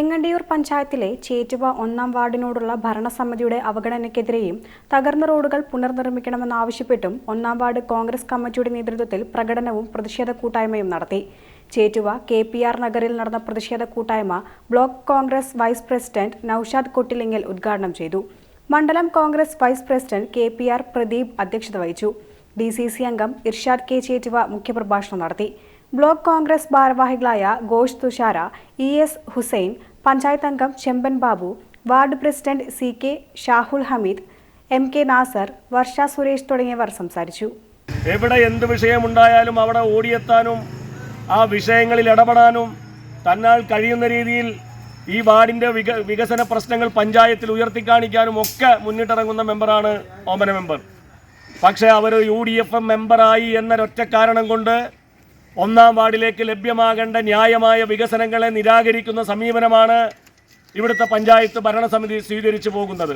തിരുവണ്ടിയൂർ പഞ്ചായത്തിലെ ചേറ്റുവ ഒന്നാം വാർഡിനോടുള്ള ഭരണസമിതിയുടെ അവഗണനയ്ക്കെതിരെയും തകർന്ന റോഡുകൾ പുനർനിർമ്മിക്കണമെന്നാവശ്യപ്പെട്ടും ഒന്നാം വാർഡ് കോൺഗ്രസ് കമ്മിറ്റിയുടെ നേതൃത്വത്തിൽ പ്രകടനവും പ്രതിഷേധ കൂട്ടായ്മയും നടത്തി. ചേറ്റുവ കെ പി ആർ നഗറിൽ നടന്ന പ്രതിഷേധ കൂട്ടായ്മ block Congress vice president Noushad Kottilingal ഉദ്ഘാടനം ചെയ്തു. മണ്ഡലം Congress vice president K P R Pradeep അധ്യക്ഷത വഹിച്ചു. ഡി സി സി അംഗം ഇർഷാദ് കെ. ചേറ്റുവ മുഖ്യപ്രഭാഷണം നടത്തി. ബ്ലോക്ക് കോൺഗ്രസ് ഭാരവാഹികളായ ഘോഷ് തുഷാര ഇ എസ് ഹുസൈൻ പഞ്ചായത്ത് അംഗം Chemban Babu ward president C K Shahul Hameed M K Nasar Varsha Suresh തുടങ്ങിയവർ സംസാരിച്ചു. എവിടെ എന്ത് വിഷയമുണ്ടായാലും അവിടെ ഓടിയെത്താനും ആ വിഷയങ്ങളിൽ ഇടപെടാനും തന്നാൽ കഴിയുന്ന രീതിയിൽ ഈ വാർഡിന്റെ വിക വികസന പ്രശ്നങ്ങൾ പഞ്ചായത്തിൽ ഉയർത്തിക്കാണിക്കാനും ഒക്കെ മുന്നിട്ടിറങ്ങുന്ന മെമ്പറാണ് ഓമന മെമ്പർ. പക്ഷേ അവർ യു ഡി എഫ് മെമ്പറായി എന്നൊരൊറ്റ കാരണം കൊണ്ട് ഒന്നാം വാർഡിലേക്ക് ലഭ്യമാകേണ്ട ന്യായമായ വികസനങ്ങളെ നിരാകരിക്കുന്ന സമീപനമാണ് ഇവിടുത്തെ പഞ്ചായത്ത് ഭരണസമിതി സ്വീകരിച്ചു പോകുന്നത്.